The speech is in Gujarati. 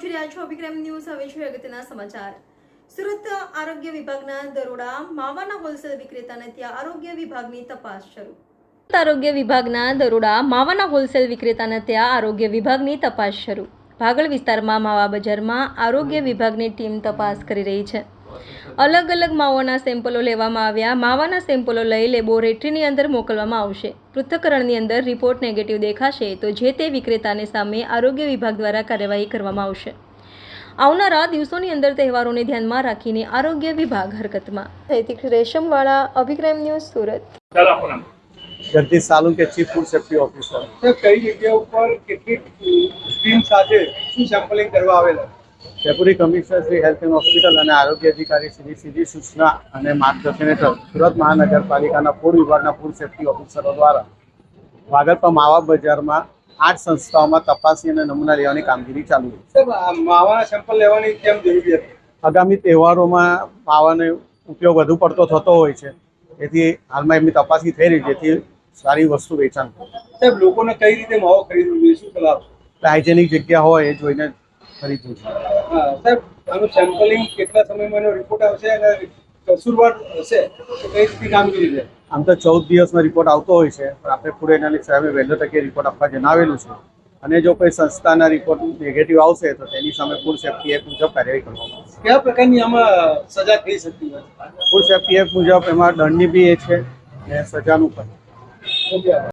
રહ્યા છો અભિક્રમ ન્યૂઝ. હવે છે અગત્યના સમાચાર. સુરત આરોગ્ય વિભાગના દરોડા માવાના હોલસેલ વિક્રેતાને ત્યાં આરોગ્ય વિભાગની તપાસ શરૂ. આરોગ્ય વિભાગના દરોડા માવાના હોલસેલ વિક્રેતાને ત્યાં આરોગ્ય વિભાગની તપાસ શરૂ. ભાગળ વિસ્તારમાં માવા બજારમાં આરોગ્ય વિભાગની ટીમ તપાસ કરી રહી છે. અલગ અલગ માવાના સેમ્પલો લેવામાં આવ્યા. માવાના સેમ્પલો લઈ લેબોરેટરીની અંદર મોકલવામાં આવશે. પૃથ્થકરણની અંદર રિપોર્ટ નેગેટિવ દેખાશે તો જે તે વિક્રેતાને સામે આરોગ્ય વિભાગ દ્વારા કાર્યવાહી કરવામાં આવશે. આવનારા દિવસોની અંદર તહેવારોને ધ્યાનમાં રાખીને આરોગ્ય વિભાગ હરકતમાં. રેશમવાળા Abhikram news Surat. Jagdish Salunke chief food safety officer. કઈ જગ્યા ઉપર કેટલી ટીમ સાથે શું સેમ્પલિંગ કરવા આવેલા? Deputy commissioner Shri health and hospital અને આરોગ્ય અધિકારી શ્રી સીધી સૂચના અને માર્ગદર્શન હેઠળ સુરત મહાનગરપાલિકાના ફૂડ વિભાગના ફૂડ સેફ્ટી ઓફિસરો દ્વારા વાગરપા માવા બજારમાં આઠ સંસ્થાઓમાં તપાસી અને નમૂના લેવાની કામગીરી ચાલુ છે માવાના સેમ્પલ લેવાની કેમ જરૂરી હતી આગામી તહેવારોમાં માવાનો ઉપયોગ વધુ પડતો થતો હોય છે. તેથી હાલમાં એમની તપાસી થઈ રહી છે જેથી સારી વસ્તુ વેચાણ. સાહેબ લોકોને કઈ રીતે માવો ખરીદવું જોઈએ? શું સલાહ હાઇજેનિક જગ્યા હોય એ જોઈને ખરીદવું છે. સાહેબ આનું સેમ્પલિંગ કેટલા સમયમાં એનો રિપોર્ટ આવશે અને કસૂરવાર હશે તો કઈ રીતે કામગીરી છે? આમ તો ચૌદ દિવસમાં રિપોર્ટ આવતો હોય છે પણ આપણે ફૂડ એનાલિસ્ટ સાહેબે વહેલો તકે રિપોર્ટ આપવા જણાવેલું છે. અને જો કોઈ સંસ્થાના રિપોર્ટ નેગેટિવ આવશે તો તેની સામે ફૂડ સેફ્ટી એક્ટ મુજબ કાર્યવાહી કરવામાં આવશે. કયા પ્રકારની આમાં સજા થઈ શકતી હોય? ફૂડ સેફ્ટી એક્ટ મુજબ એમાં દંડની બી એ છે અને સજાનું પણ.